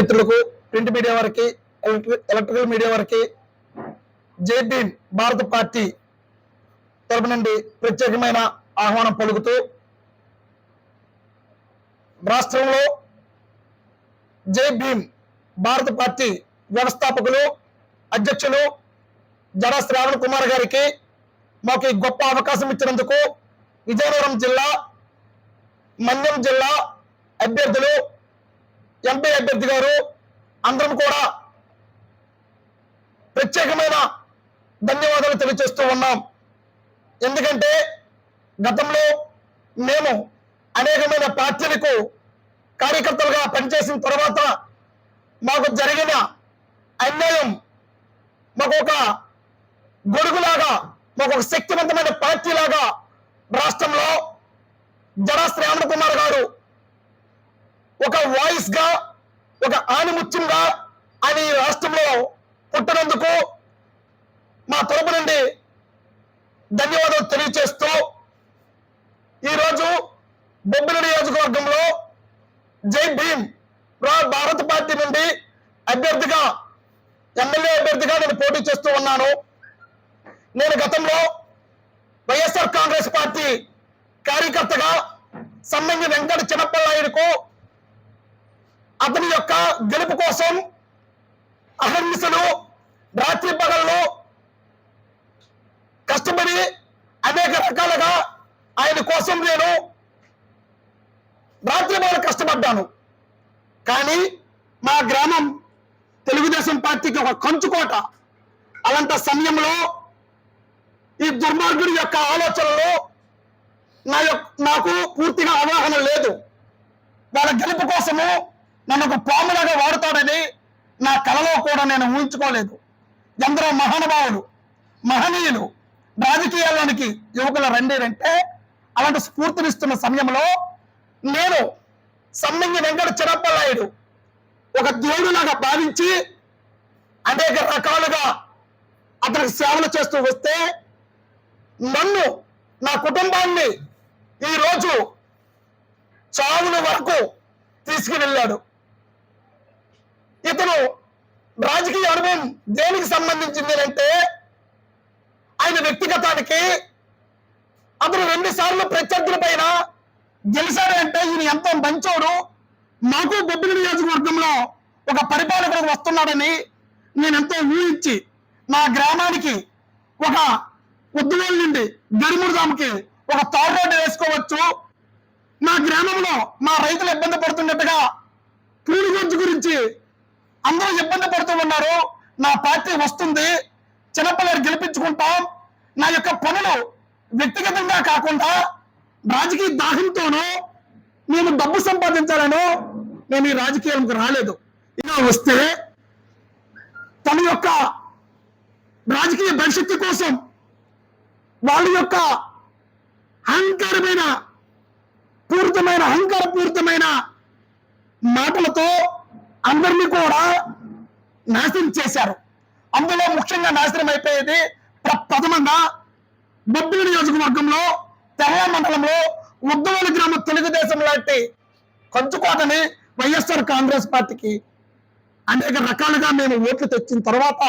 మిత్రులకు print media వారికి electrical media వారికి జై భారత పార్టీ తరపు నుండి ప్రత్యేకమైన ఆహ్వానం పలుకుతూ రాష్ట్రంలో జై భీమ్ భారత పార్టీ వ్యవస్థాపకులు అధ్యక్షులు జడ శ్రావణ్ కుమార్ గారికి మాకు ఈ గొప్ప అవకాశం ఇచ్చినందుకు విజయనగరం జిల్లా మన్యం జిల్లా అభ్యర్థులు ఎంపీ అభ్యర్థి గారు అందరం కూడా ప్రత్యేకమైన ధన్యవాదాలు తెలియజేస్తూ ఉన్నాం. ఎందుకంటే గతంలో మేము అనేకమైన పార్టీలకు కార్యకర్తలుగా పనిచేసిన తర్వాత మాకు జరిగిన అన్యాయం మాకు ఒక గొడుగులాగా మాకు ఒక శక్తివంతమైన పార్టీలాగా రాష్ట్రంలో జడా శ్రావణ కుమార్ గారు ఒక వాయిస్గా ఒక ఆనిముత్యంగా ఆయన ఈ రాష్ట్రంలో పుట్టినందుకు మా తరపు నుండి ధన్యవాదాలు తెలియజేస్తూ ఈరోజు బొబ్బిలి నియోజకవర్గంలో జై భీమ్ రా- భారత పార్టీ నుండి అభ్యర్థిగా ఎమ్మెల్యే అభ్యర్థిగా నేను పోటీ చేస్తూ ఉన్నాను. నేను గతంలో వైఎస్ఆర్ కాంగ్రెస్ పార్టీ కార్యకర్తగా సమ్మంగి వెంకట చిన్నపల్లాయుడుకు అతని యొక్క గెలుపు కోసం అహర్నిశలు రాత్రి పగళ్ళు కష్టపడి అనేక రకాలుగా ఆయన కోసం నేను రాత్రి పగలు కష్టపడ్డాను. కానీ మా గ్రామం తెలుగుదేశం పార్టీకి ఒక కంచుకోట. అలాంటి సమయంలో ఈ దుర్మార్గుడి యొక్క ఆలోచనలు నా యొక్క నాకు పూర్తిగా అవగాహన లేదు. వాళ్ళ గెలుపు కోసము నన్ను ఒక పాములాగా వాడుతాడని నా కలలో కూడా నేను ఊహించుకోలేదు. ఎందరో మహానుభావులు మహనీయులు రాజకీయాల్లోనికి యువకులు రండి అంటే అలాంటి స్ఫూర్తినిస్తున్న సమయంలో నేను సమ్మింగి వెంకట చిరప్పలాయుడు ఒక దేవుడులాగా భావించి అనేక రకాలుగా అతనికి సేవలు చేస్తూ వస్తే నన్ను నా కుటుంబాన్ని ఈరోజు చావుల వరకు తీసుకువెళ్ళాడు. ఇతను రాజకీయ అనుభవం దేనికి సంబంధించింది అంటే ఆయన వ్యక్తిగతానికి అతను రెండు సార్లు ప్రత్యర్థుల పైన గెలిచాడంటే ఈయన ఎంతో మంచోడు? మాకు బొబ్బిలి నియోజకవర్గంలో ఒక పరిపాలకుడు వస్తున్నాడని నేను ఎంతో ఊహించి నా గ్రామానికి ఒక ఉద్యోగం నుండి గరుముడుదాంకి ఒక తాడు రోడ్డు వేసుకోవచ్చు. నా గ్రామంలో మా రైతులు ఇబ్బంది పడుతున్నట్టుగా పూడిగొంజు గురించి అందరూ ఇబ్బంది పడుతూ ఉన్నారు. నా పార్టీ వస్తుంది. చిన్నపిల్లలు గెలిపించుకుంటాం. నా యొక్క పనులు వ్యక్తిగతంగా కాకుండా రాజకీయ దాహంతోనూ నేను డబ్బు సంపాదించాలను నేను ఈ రాజకీయాలకు రాలేదు. ఇలా వస్తే తన యొక్క రాజకీయ భవిష్యత్తు కోసం వాళ్ళ యొక్క అహంకారమైన పూరితమైన అహంకారపూరితమైన మాటలతో అందరినీ కూడా నాశనం చేశారు. అందులో ముఖ్యంగా నాశనం అయిపోయేది ప్ర- ప్రథమంగా బొబ్బిలి నియోజకవర్గంలో తెల్ల మండలంలో ఉద్దవలి గ్రామ తెలుగుదేశం లాంటి కంచుకోటని వైఎస్ఆర్ కాంగ్రెస్ పార్టీకి అనేక రకాలుగా మేము ఓట్లు తెచ్చిన తర్వాత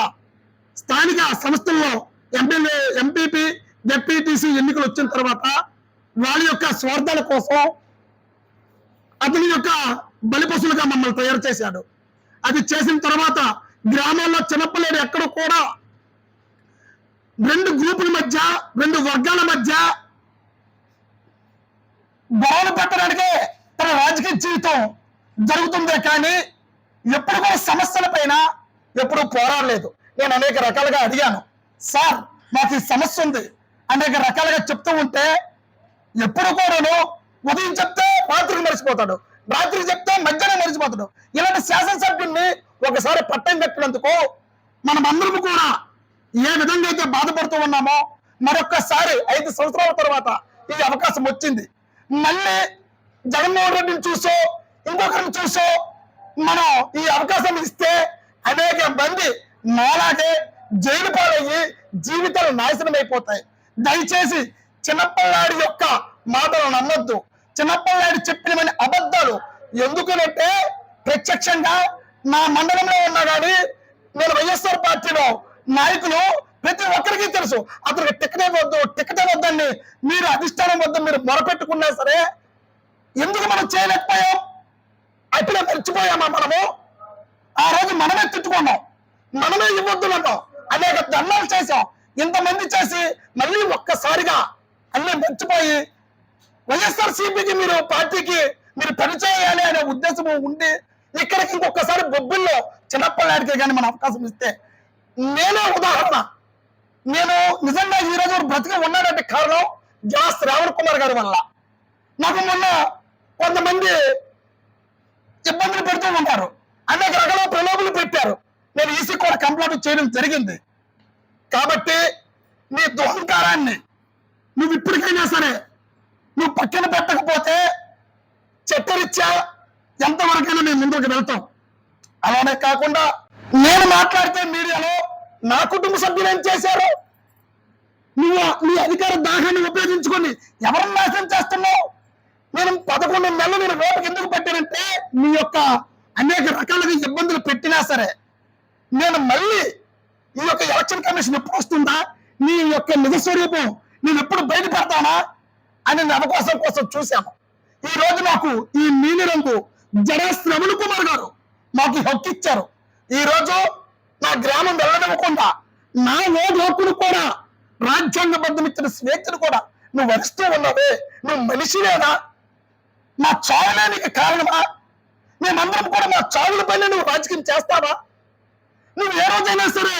స్థానిక సంస్థల్లో ఎంపీ ఎంపీపీ జెడ్పీటీసీ ఎన్నికలు వచ్చిన తర్వాత వాళ్ళ యొక్క స్వార్థాల కోసం అతని యొక్క బలిపశులుగా మమ్మల్ని తయారు చేశాడు. అది చేసిన తర్వాత గ్రామాల్లో చిన్నపిల్లలు ఎక్కడ కూడా రెండు గ్రూపుల మధ్య రెండు వర్గాల మధ్య గొడవలు పెట్టడానికే తన రాజకీయ జీవితం జరుగుతుందే కానీ ఎప్పుడు కూడా సమస్యల పైన ఎప్పుడు పోరాడలేదు. నేను అనేక రకాలుగా అడిగాను సార్ మాకు ఈ సమస్య ఉంది. అనేక రకాలుగా చెప్తూ ఉంటే ఎప్పుడు కూడాను ఉదయం చెప్తే రాత్రికి మర్చిపోతాడు రాత్రి చెప్తే మధ్యాహ్నం మర్చిపోతాడు. ఇలాంటి శాసనసభ్యుల్ని ఒకసారి పట్టం కట్టినందుకు మనం అందరం కూడా ఏ విధంగా అయితే బాధపడుతూ ఉన్నామో మరొక్కసారి ఐదు సంవత్సరాల తర్వాత ఈ అవకాశం వచ్చింది. మళ్ళీ జగన్మోహన్ రెడ్డిని చూసో ఇంకొకరిని చూసో మనం ఈ అవకాశం ఇస్తే అనేక మంది నాలాగే జైలు పాలయ్యి జీవితాలు నాశనం అయిపోతాయి దయచేసి చిన్నపిల్లాడి యొక్క మాటలు నమ్మొద్దు. చిన్నప్పటి నాయుడు చెప్పినవన్నీ అబద్ధాలు. ఎందుకునంటే ప్రత్యక్షంగా నా మండలంలో ఉన్నా కానీ నేను వైఎస్ఆర్ పార్టీలో నాయకులు ప్రతి ఒక్కరికి తెలుసు. అతనికి టికెట్ వద్దు టికెట్ వద్దండి. మీరు అధిష్టానం వద్ద మీరు మొరపెట్టుకున్నా సరే ఎందుకు మనం చేయలేకపోయాం? అప్పుడే మర్చిపోయామా మనము? ఆ రోజు మనమే తిట్టుకున్నాం. మనమే ఇవ్వద్దునన్నాం అనేక దండాలు చేసాం ఇంతమంది చేసి మళ్ళీ ఒక్కసారిగా అన్నీ మర్చిపోయి వైఎస్ఆర్ సిపికి మీరు పార్టీకి మీరు పనిచేయాలి అనే ఉద్దేశం ఉండి ఇక్కడికి ఇంకొకసారి బొబ్బుల్లో చిన్నప్పటికి కానీ మన అవకాశం ఇస్తే నేనే ఉదాహరణ. నేను నిజంగా ఈ రోజు బ్రతికి ఉన్నాడంటే కారణం జాస్ రావణ్ కుమార్ గారి వల్ల. నాకు మొన్న కొంతమంది ఇబ్బందులు పెడుతూ ఉంటారు అనేక రకాల ప్రలోభాలు పెట్టారు. నేను ఈసీ కూడా కంప్లైంట్ చేయడం జరిగింది. కాబట్టి నీ దుహంకారాన్ని నువ్వు ఇప్పటికైనా సరే నువ్వు పక్కన పెట్టకపోతే చట్టరీత్యా ఎంతవరకైనా మేము ముందుకు వెళ్తాం. అలానే కాకుండా నేను మాట్లాడితే మీడియాలో నా కుటుంబ సభ్యులు ఏం చేశారు? నువ్వు నీ అధికార దాహాన్ని ఉపయోగించుకొని ఎవరిని నాశనం చేస్తున్నావు? నేను పదకొండు నెలలు నేను ఓటుకు ఎందుకు పెట్టానంటే మీ యొక్క అనేక రకాలుగా ఇబ్బందులు పెట్టినా సరే నేను మళ్ళీ ఈ యొక్క ఎలక్షన్ కమిషన్ ఎప్పుడు వస్తుందా? నీ యొక్క నిజస్వరూపం నేను ఎప్పుడు బయటపడతానా? అని నేను అవకాశం కోసం చూశాను ఈ రోజు నాకు ఈ నీలి రంగు జడ శ్రవణ్ కుమార్ గారు మాకు ఈ హక్కు ఇచ్చారు. ఈ రోజు నా గ్రామం వెళ్ళనివ్వకుండా నా ఓటు హక్కును కూడా రాజ్యాంగబద్ధం ఇచ్చిన స్వేచ్ఛను కూడా నువ్వు వరిస్తూ ఉన్నావే. నువ్వు మనిషివేనా? మా చావులే నీకు కారణమా? మేమందరం కూడా మా చావుల పైన నువ్వు రాజకీయం చేస్తావా? నువ్వు ఏ రోజైనా సరే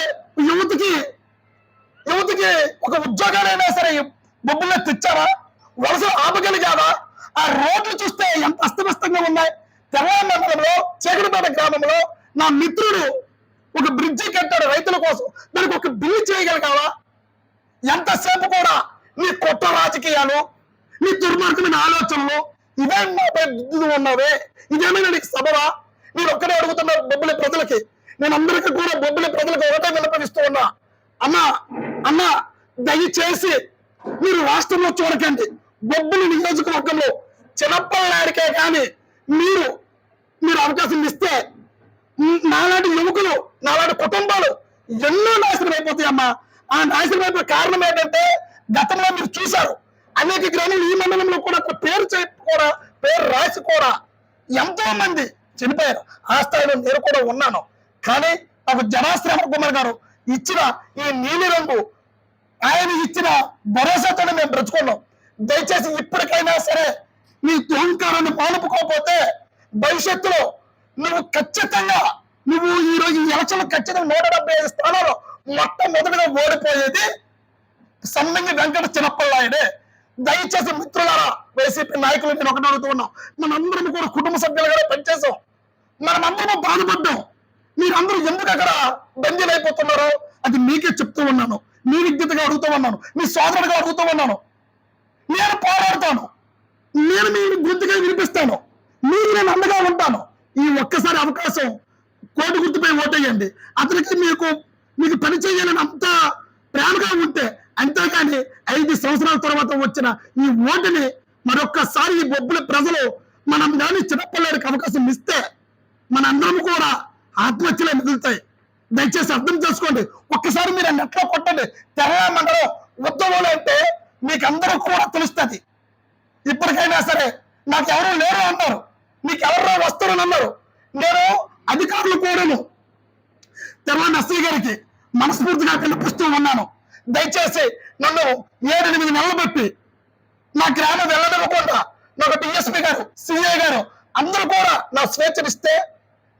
యువతికి యువతికి ఒక ఉద్యోగాలైనా సరే బొబ్బుల్లో తెచ్చావా? వలస ఆపగలిగావా ఆ రోడ్లు చూస్తే ఎంత అస్తవ్యస్తంగా ఉన్నాయి. తెలంగాణ మండలంలో చీకటిపేట గ్రామంలో నా మిత్రుడు ఒక బ్రిడ్జి కట్టాడు రైతుల కోసం. దానికి ఒక బిల్లు చేయగలిగావా? ఎంతసేపు కూడా నీ కొత్త రాజకీయాలు నీ దుర్మార్గమైన ఆలోచనలు ఇవే మాపై దిద్దుతూ ఉన్నావే. ఇదేమైనా నీకు సభవా? నేను ఒక్కడే అడుగుతున్నా బొబ్బుల ప్రజలకి నేను అందరికీ కూడా బొబ్బుల ప్రజలకు ఒకటే విన్నపిస్తూ ఉన్నా. అన్నా అన్నా దయచేసి మీరు రాష్ట్రంలో చూడకండి. బొబ్బులు నియోజకవర్గంలో చిన్నప్పటి నాడికే కానీ మీరు మీరు అవకాశం ఇస్తే నాలాంటి యువకులు నాలాంటి కుటుంబాలు ఎన్నో నాశనం అయిపోతాయమ్మా ఆ నాశనం అయిపోయే కారణం ఏంటంటే గతంలో మీరు చూశారు. అనేక గ్రామాలు ఈ మండలంలో కూడా ఒక పేరు చెప్పుకోరా పేరు రాసి కూడా ఎంతో మంది చనిపోయారు. ఆ స్థాయిలో నేను కూడా ఉన్నాను. కానీ నాకు జనాశ్రమ కుమార్ గారు ఇచ్చిన ఈ నీలి రంగు ఆయన ఇచ్చిన భరోసాతో మేము బ్రతుకున్నాం. దయచేసి ఇప్పటికైనా సరే నీ దుహంకారాన్ని పాలుపుకోకపోతే భవిష్యత్తులో నువ్వు ఖచ్చితంగా నువ్వు ఈ రోజు ఈ ఖచ్చితంగా నూట డెబ్బై ఐదు స్థానాలు మొట్టమొదటిగా ఓడిపోయేది సన్నంగి వెంకట చిన్నప్పలాయుడే దయచేసి మిత్రులారా వైసీపీ నాయకులు నేను ఒకటి అడుగుతున్నాం మనందరం కూడా కుటుంబ సభ్యులుగా పనిచేసాం మనమందరం బాధపడ్డాం. మీరందరూ ఎందుకు అక్కడ బందీలు అయిపోతున్నారో అది మీకే చెప్తూ ఉన్నాను. మీ విజ్ఞతగా అడుగుతూ ఉన్నాను. మీ సోదరుడిగా అడుగుతూ ఉన్నాను. నేను పోరాడతాను. నేను మీ గుర్తుగా వినిపిస్తాను. మీరు నేను అండగా ఉంటాను. ఈ ఒక్కసారి అవకాశం కోటి గుర్తుపై ఓటేయండి. అతనికి మీకు మీకు పని చేయాలని అంత ప్రేమగా ఉంటే అంతేకాని ఐదు సంవత్సరాల తర్వాత వచ్చిన ఈ ఓటుని మరొక్కసారి ఈ బొబ్బుల ప్రజలు మనం కానీ చిన్నపిల్లడికి అవకాశం ఇస్తే మనందరం కూడా ఆత్మహత్యలే మిగులుతాయి. దయచేసి అర్థం చేసుకోండి. ఒక్కసారి మీరు ఆ నెట్లో కొట్టండి. తెలంగాణ మండలం ఉద్యమంలో అంటే మీకు అందరూ కూడా తెలుస్తుంది. ఇప్పటికైనా సరే నాకు ఎవరు లేరు అన్నారు. మీకు ఎవరు వస్తారు అన్నారు. నేను అధికారులు కూడాను తెలంగాణ ఎస్ఐ గారికి మనస్ఫూర్తిగా పిలిపిస్తూ ఉన్నాను. దయచేసి నన్ను ఏడెనిమిది నెలలు పెట్టి నా గ్రామం వెళ్ళనివ్వకుండా నాకు డిఎస్పీ గారు సిఐ గారు అందరూ కూడా నా స్వేచ్ఛనిస్తే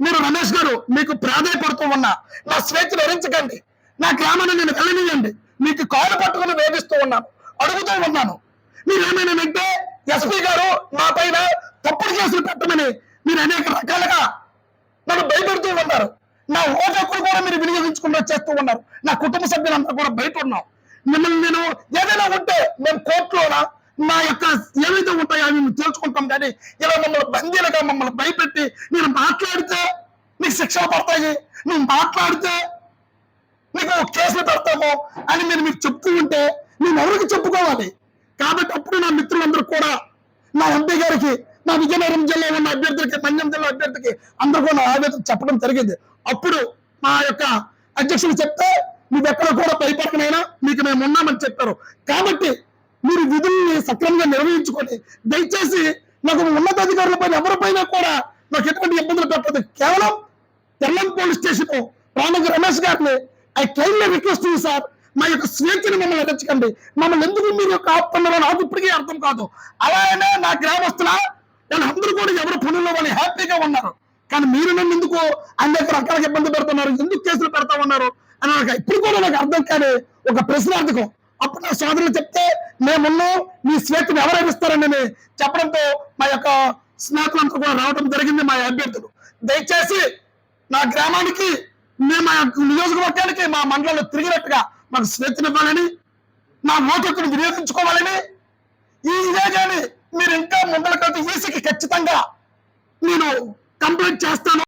మీరు రమేష్ గారు మీకు ప్రాధాన్యపడుతూ ఉన్నా నా స్వేచ్ఛను హరించకండి నా గ్రామాన్ని నేను వెళ్ళనియండి మీకు కాలు పట్టుకుని వేధిస్తూ ఉన్నాను. అడుగుతూ ఉన్నాను. మీరు ఏమైనా వింటే ఎస్పీ గారు నా పైన తప్పుడు కేసులు పెట్టమని మీరు అనేక రకాలుగా నన్ను భయపెడుతూ ఉన్నారు. నా ఓటు హక్కును కూడా మీరు వినియోగించుకుంటూ చేస్తూ ఉన్నారు. నా కుటుంబ సభ్యులంతా కూడా బయట ఉన్నాం. మిమ్మల్ని నేను ఏదైనా ఉంటే మేము కోర్టులోనా? నా యొక్క ఏవైతే ఉంటాయో అవి మేము తెలుసుకుంటాం కానీ ఇలా మమ్మల్ని బందీలుగా మమ్మల్ని భయపెట్టి నేను మాట్లాడితే నీకు శిక్షలు పడతాయి. నువ్వు మాట్లాడితే నీకు కేసులు పెడతాము అని మీరు మీకు చెప్తూ ఉంటే నేను ఎవరికి చెప్పుకోవాలి? కాబట్టి అప్పుడు నా మిత్రులందరూ కూడా నా ఎంపీ గారికి నా విజయనగరం జిల్లా ఉన్న అభ్యర్థులకి మన్యం జిల్లా అభ్యర్థికి అందరూ కూడా ఆవేదన చెప్పడం జరిగింది. అప్పుడు మా యొక్క అధ్యక్షులు చెప్తే నువ్వు ఎక్కడ కూడా భయపడకనైనా మీకు మేము ఉన్నామని చెప్పారు. కాబట్టి మీరు విధుల్ని సక్రమంగా నిర్వహించుకొని దయచేసి నాకు ఉన్నతాధికారుల పైన ఎవరిపైన కూడా నాకు ఎటువంటి ఇబ్బందులు పెట్టదు కేవలం తెల్లం పోలీస్ స్టేషన్ రామజ రమేష్ గారిని ఐ క్లైమ్ రిక్వెస్ట్ సార్ మా యొక్క స్వేచ్ఛను మమ్మల్ని రచించకండి మమ్మల్ని ఎందుకు మీరు యొక్క ఆపుతున్నారో నాకు ఇప్పటికీ అర్థం కాదు. అలానే నా గ్రామస్తుల అందరూ కూడా ఎవరు పనుల్లో వాళ్ళు హ్యాపీగా ఉన్నారు. కానీ మీరు నన్ను ఎందుకు అనేక రకాల ఇబ్బంది పెడుతున్నారు ఎందుకు కేసులు పెడతా ఉన్నారు అని నాకు ఇప్పుడు కూడా నాకు అర్థం కాని ఒక ప్రశ్నార్థకం అప్పుడు నా సోదరులు చెప్తే మేమున్నాం మీ స్వేచ్ఛను ఎవరు ఇస్తారని చెప్పడంతో మా యొక్క స్నేహితులంతా కూడా రావడం జరిగింది మా అభ్యర్థులు. దయచేసి నా గ్రామానికి మేము మా నియోజకవర్గానికి మా మండలంలో తిరిగినట్టుగా మాకు స్వేచ్ఛనివ్వాలని నా ఓటు వినియోగించుకోవాలని ఈ ఇదే కానీ మీరు ఇంకా ముందరకైతే ఈసీకి ఖచ్చితంగా నేను కంప్లైంట్ చేస్తాను.